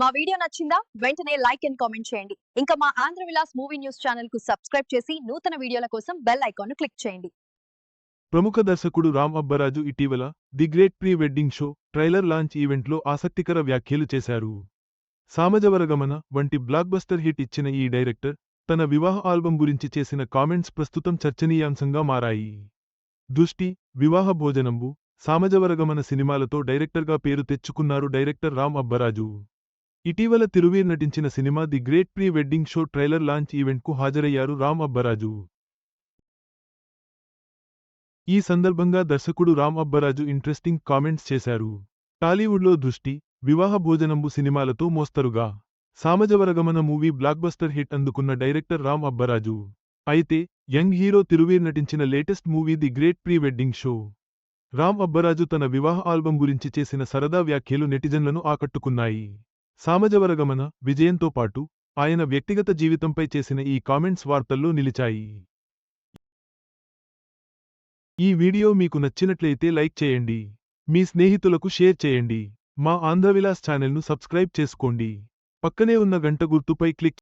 మా వీడియో నచ్చిందా? వెంటనే లైక్ అండ్ కామెంట్ చేయండి. ఇంకా మా ఆంధ్ర విలాస్ మూవీ న్యూస్ ఛానల్కు సబ్స్క్రైబ్ చేసి నూతన వీడియోల కోసం బెల్ ఐకాన్ను క్లిక్ చేయండి. ప్రముఖ దర్శకుడు రామ్ అబ్బరాజు ఇటీవల the great pre wedding show trailer launch ఈవెంట్లో ఆసక్తికర వ్యాఖ్యలు చేశారు. సామజవరగమన వంటి బ్లాక్బస్టర్ హిట్ ఇచ్చిన ఈ డైరెక్టర్ తన వివాహ ఆల్బం గురించి చేసిన కామెంట్స్ ప్రస్తుతం చర్చనీయాంశంగా మారాయి. దృష్టి వివాహ భోజనంబు సామజవరగమన సినిమాలతో డైరెక్టర్గా పేరు తెచ్చుకున్నారు డైరెక్టర్ రామ్ అబ్బరాజు. ఇటీవల తిరువీర్ నటించిన cinema the great pre wedding show trailer launch ఈవెంట్కు హాజరయ్యారు రామ్ అబ్బరాజు. ఈ సందర్భంగా దర్శకుడు రామ్ అబ్బరాజు ఇంట్రెస్టింగ్ కామెంట్స్ చేశారు. టాలీవుడ్లో దృష్టి వివాహ భోజనంబు సినిమాలతో మోస్తరుగా. సామజవరగమన మూవీ బ్లాక్బస్టర్ హిట్ అందుకున్న డైరెక్టర్ రామ్ అబ్బరాజు. అయితే యంగ్ హీరో తిరువీర్ నటించిన latest movie the great pre wedding show. Ram Abbaraju తన వివాహ ఆల్బం గురించి చేసిన సరదా వ్యాఖ్యలు నెటిజన్లను ఆకట్టుకున్నాయి. సామజవరగమన విజయంతో పాటు ఆయన వ్యక్తిగత జీవితంపై చేసిన ఈ కామెంట్స్ వార్తల్లో నిలిచాయి. ఈ వీడియో మీకు నచ్చినట్లయితే లైక్ చేయండి. మీ స్నేహితులకు షేర్ చేయండి. మా ఆంధ్రవిలాస్ ఛానల్ను సబ్స్క్రైబ్ చేసుకోండి. పక్కనే ఉన్న గంట గుర్తుపై క్లిక్